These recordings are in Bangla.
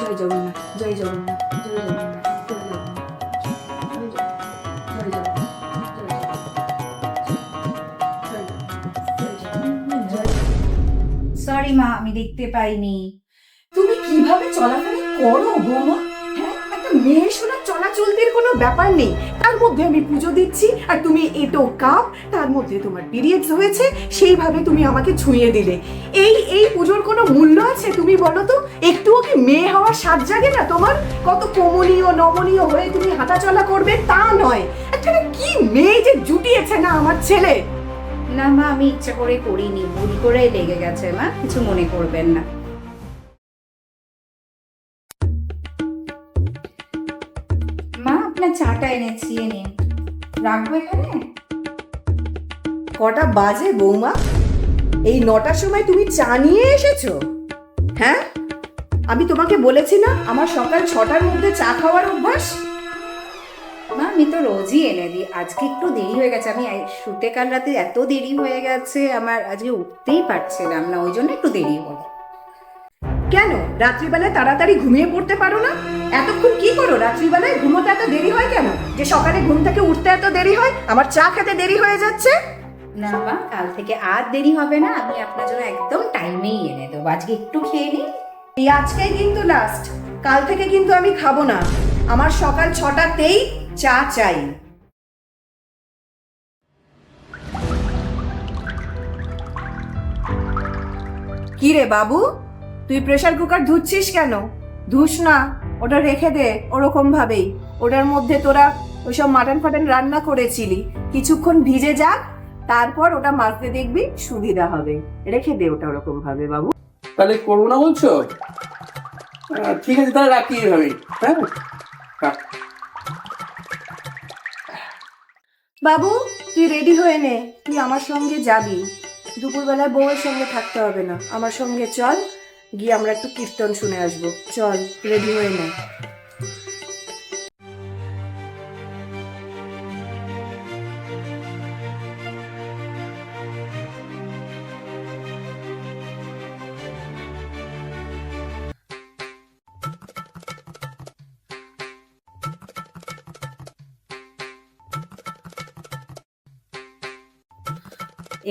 জয় জগন্নাথ জয় জগন্নাথ জয় জগন্নাথ সরি মা, আমি দেখতে পাইনি। তুমি কীভাবে চলাফেরা করো বৌমা? হ্যাঁ একটা মেয়ে শোনা চলাচলদের কোনো ব্যাপার নেই। তার মধ্যে আমি পুজো দিচ্ছি আর তুমি এটো কাপ, তার মধ্যে তোমার পিরিয়ডস হয়েছে, সেইভাবে তুমি আমাকে ছুঁয়ে দিলে। এই এই পুজোর কোনো মূল্য আছে তুমি বলো তো? একটুও কি মেয়ে হওয়ার স্বাদ জাগে না তোমার? কত কমনীয়, নমনীয় হয়ে তুমি হাঁটাচলা করবে তা নয়। একটা কি মেয়ে যে জুটিয়েছে না আমার ছেলে? না মা, আমি ইচ্ছা করে করিনি। ভুল করে লেগে গেছে মা, কিছু মনে করবেন না। আপনার চাটা এনেছি, এ নিন। রাখব এখানে? কটা বাজে বৌমা? এই নটার সময় তুমি চা নিয়ে এসেছ? হ্যাঁ? আমি তোমাকে বলেছি না, আমার সকাল ছটার মধ্যে চা খাওয়ার অভ্যাস? মা, আমি তো রোজই এনে দিই। আজকে একটু দেরি হয়ে গেছে। আমি শুতে কাল রাতে এত দেরি হয়ে গেছে, আমার আজকে উঠতেই পারছিলাম না, ওই জন্য একটু দেরি হলো। কেন? রাত্রিবেলায় তাড়াতাড়ি ঘুমিয়ে পড়তে পারো না? এতক্ষণ কি করো? রাত্রিবেলায় ঘুমোতে এত দেরি হয় কেন? যে সকালে ঘুম থেকে উঠতে এত দেরি হয়? আমার চা খেতে দেরি হয়ে যাচ্ছে? না মা কাল থেকে আর দেরি হবে না। আমি আপনার জন্য একদম টাইমেই এনে দেবো। আজকে একটু খেয়ে নিন এই আজকেই কিন্তু লাস্ট কাল থেকে কিন্তু আমি খাব না। আমার সকাল ছটাতেই চা চাই। কি রে বাবু? তুই প্রেসার কুকার ধুচ্ছিস কেন? ধুস না। ওটা রেখে দে ওরকম ভাবেই ওটার মধ্যে তোরা ওইসব মাটন ফাটন রান্না করেছিলি। কিছুক্ষণ ভিজে যাক তারপর ওটা মাখতে দেখবি সুবিধা হবে। রেখে দে ওটা ওরকম ভাবে বাবু। তাহলে করব না বলছো? ঠিক আছে তাহলে রাখি এভাবেই। হ্যাঁ। বাবু তুই রেডি হয়ে নে। তুই আমার সঙ্গে যাবি। দুপুরবেলায় বউয়ের সঙ্গে থাকতে হবে না। আমার সঙ্গে চল গিয়ে আমরা একটু কীর্তন শুনে আসব। চল রেডি হয়ে নে।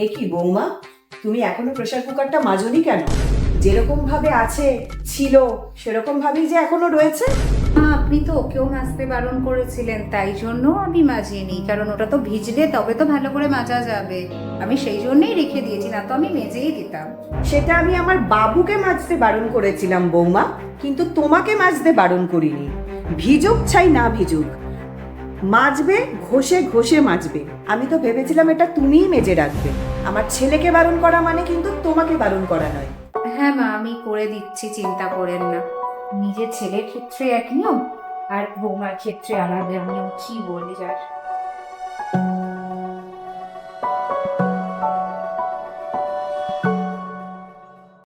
এ কি বৌমা? তুমি এখনও প্রেসার কুকারটা মাজনি কেন? যেরকম ভাবে আছে ছিল সেরকম ভাবেই যে এখনও রয়েছে? আপনি তো ওকেও মাজতে বারণ করেছিলেন তাই জন্য আমি মাজিনি। কারণ ওটা তো ভিজলে তবে তো ভালো করে মাজা যাবে। আমি সেই জন্যই রেখে দিয়েছি না তো আমি মেজেই দিতাম। সেটা আমি আমার বাবুকে মাজতে বারণ করেছিলাম বৌমা কিন্তু তোমাকে মাজতে বারণ করিনি। ভিজুক চাই না ভিজুক। মাজবে, ঘষে ঘষে মাজবে। আমি তো ভেবেছিলাম এটা তুমিই মেজে রাখবে। আমার ছেলেকে বারণ করা মানে কিন্তু তোমাকে বারণ করা নয়। হ্যাঁ মা, আমি করে দিচ্ছি, চিন্তা করেন না। নিজের ছেলের ক্ষেত্রে এক নিয়ম, আর বৌমার ক্ষেত্রে আলাদা নিয়ম, কি বলে যার